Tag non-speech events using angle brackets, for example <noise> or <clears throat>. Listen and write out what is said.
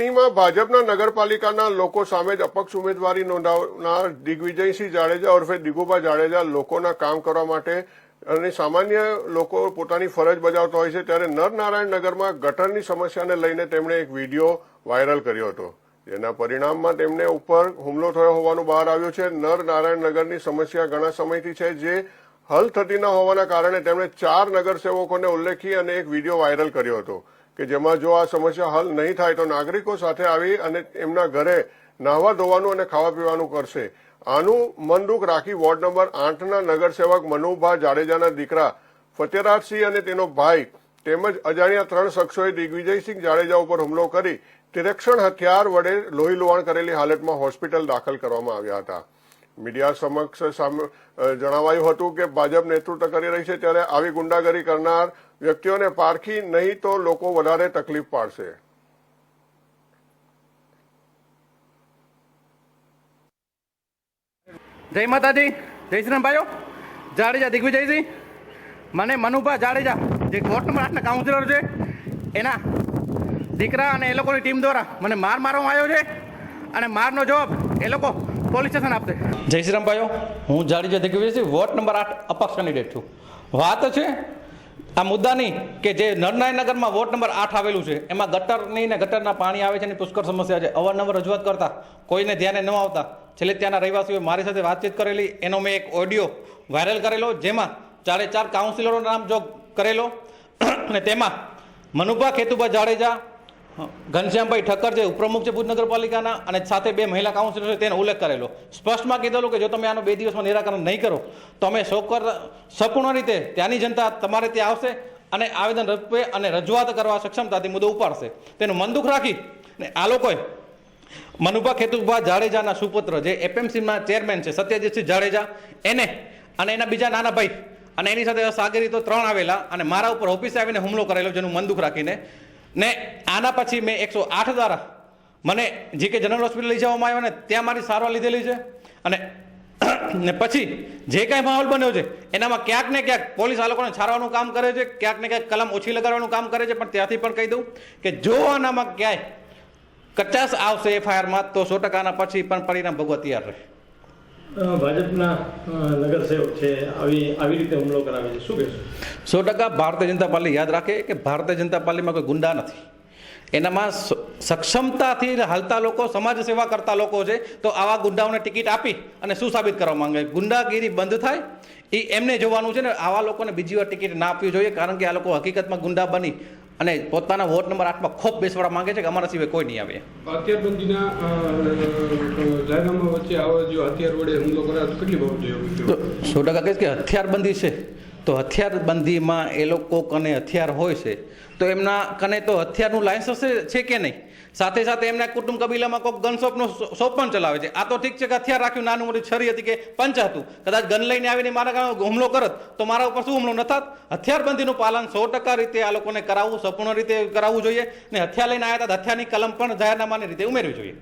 ચૂંટણીમાં ભાજપના નગરપાલિકાના લોકો સામે જ અપક્ષ ઉમેદવારી નોંધાવનાર દિગ્વિજયસિંહ જાડેજા ઉર્ફે દિગુભા જાડેજા લોકોના કામ કરવા માટે અને સામાન્ય લોકો પોતાની ફરજ બજાવતા હોય છે ત્યારે નરનારાયણ નગરમાં ગટરની સમસ્યાને લઈને તેમણે એક વીડિયો વાયરલ કર્યો હતો. જેના પરિણામમાં તેમને ઉપર હુમલો થયો હોવાનું બહાર આવ્યું છે. નરનારાયણ નગરની સમસ્યા ઘણા સમયથી છે, જે હલ થતી ન હોવાના કારણે તેમણે ચાર નગરસેવકોને ઉલ્લેખી અને એક વીડિયો વાયરલ કર્યો હતો કે જેમાં જો આ સમસ્યા હલ નહીં થાય તો નાગરિકો સાથે આવી અને એમના ઘરે નાહવા ધોવાનું અને ખાવા પીવાનું કરશે. આનું મન રાખી વોર્ડ નંબર આઠના નગરસેવક મનુભા જાડેજાના દીકરા ફતેરાજસિંહ અને તેનો ભાઈ તેમજ અજાણ્યા ત્રણ શખ્સોએ દિગ્વિજયસિંહ જાડેજા ઉપર હુમલો કરી તિરક્ષણ હથિયાર વડે લોહી લોહાણ કરેલી હાલતમાં હોસ્પિટલ દાખલ કરવામાં આવ્યા હતા. મીડિયા સમક્ષ સામે જણાવાયું હતું કે ભાજપ નેતૃત્વ કરી રહી છે ત્યારે આવી ગુંડાગરી કરનાર વ્યક્તિઓને પારખી નહીં તો લોકો વધારે તકલીફ પાડશે. જય માતાજી, જય શ્રી ભાઈઓ. જાડેજા દિગ્વિજયસિંહ મને મનુભા જાડેજા, જે વોર્ડ નંબર કાઉન્સિલર છે, એના દીકરા અને એ લોકોની ટીમ દ્વારા મને માર મારવામાં આવ્યો છે. અને મારનો જવાબ એ લોકો પોલીસ સ્ટેશન આપશે જય શ્રી ભાઈઓ, હું જાડેજા છું વોર્ડ નંબર આઠ, અપક્ષ કેન્ડિડેટ છું. વાત છે આ મુદ્દાની કે જે નરનાયનગરમાં નગરમાં વોર્ડ નંબર આઠ આવેલું છે, એમાં ગટરની ને ગટરના પાણી આવે છે અને પુષ્કળ સમસ્યા છે. અવારનવાર રજૂઆત કરતા, કોઈને ધ્યાને ન આવતા. છેલ્લે ત્યાંના રહેવાસીઓએ મારી સાથે વાતચીત કરેલી, એનો મેં એક ઓડિયો વાયરલ કરેલો, જેમાં ચારે ચાર કાઉન્સિલરોનું નામ જો કરેલો. અને તેમાં મનુભા ખેતુભા જાડેજા ઘનશ્યામભાઈ ઠક્કર જે ઉપપ્રમુખ છે ભુજ નગરપાલિકાના અને સાથે બે મહિલા કાઉન્સિલર છે, તેનો ઉલ્લેખ કરેલો. સ્પષ્ટમાં કીધેલું કે જો તમે આનો બે દિવસમાં નિરાકરણ નહીં કરો તો અમે શોકર સંપૂર્ણ રીતે ત્યાંની જનતા તમારે ત્યાં આવશે અને આવેદન રૂપે અને રજૂઆત કરવા સક્ષમતાથી મુદ્દો ઉપાડશે. તેનું મન દુઃખ રાખી ને આ લોકોએ મનુભા ખેતુભા જાડેજાના સુપુત્ર, જે એપએમસીના ચેરમેન છે, સત્યજીતસિંહ જાડેજા, એને અને એના બીજા નાના ભાઈ અને એની સાથે સાગરી તો ત્રણ આવેલા અને મારા ઉપર ઓફિસે આવીને હુમલો કરેલો, જેનું મન દુઃખ રાખીને ને આના પછી મેં એકસો આઠ દ્વારા મને જે કે જનરલ હોસ્પિટલ લઈ જવામાં આવ્યો ને ત્યાં મારી સારવાર લીધેલી છે. અને <clears throat> ને પછી જે કાંઈ માહોલ બન્યો છે, એનામાં ક્યાંક ને ક્યાંક પોલીસ આ લોકોને છારવાનું કામ કરે છે, ક્યાંક ને ક્યાંક કલમ ઓછી લગાડવાનું કામ કરે છે, પણ ત્યાંથી પણ કહી દઉં કે જો આનામાં ક્યાંય કચાસ આવશે એફઆઈઆરમાં, તો સો ટકાના પછી પણ પરિણામ ભોગવવા તૈયાર રહે સો ટકા ભારતીય જનતા પાર્ટી યાદ રાખે કે ભારતીય જનતા પાર્ટીમાં કોઈ ગુંડા નથી. એનામાં સક્ષમતાથી હાલતા લોકો, સમાજ સેવા કરતા લોકો છે, તો આવા ગુંડાઓને ટિકિટ આપી અને શું સાબિત કરવા માંગે? ગુંડાગીરી બંધ થાય એ એમને જોવાનું છે ને આવા લોકોને બીજી વાર ટિકિટ ના આપવી જોઈએ, કારણ કે આ લોકો હકીકતમાં ગુંડા બની. અને પોતાના વોર્ડ નંબર આઠમાં ખોપ બેસવાડા માંગે છે કે અમારા સિવાય કોઈ નહીં આવે. હથિયારબંધીના જાહેરનામા વચ્ચે આવો જો હથિયાર વડે હુમલો કરાવે કેટલી બાબતો સો ટકા કહીશ કે હથિયારબંધી છે. તો હથિયારબંધીમાં એ લોકો કને હથિયાર હોય છે, તો એમના કને તો હથિયારનું લાયસન્સ છે કે નહીં? સાથે સાથે એમના કુટુંબ કબીલામાં કોઈક ગન શોપનો શોપ પણ ચલાવે છે. આ તો ઠીક છે કે હથિયાર રાખ્યું, નાનું મોટી છરી હતી કે પંચ હતું. કદાચ ગન લઈને આવીને મારા ગામ હુમલો કરત, તો મારા ઉપર શું હુમલો ન થાત? હથિયારબંધીનું પાલન સો ટકા રીતે આ લોકોને કરાવવું, સંપૂર્ણ રીતે કરાવવું જોઈએ ને હથિયાર લઈને આવ્યા હતા હથિયારની કલમ પણ જાહેરનામાની રીતે ઉમેરવી જોઈએ.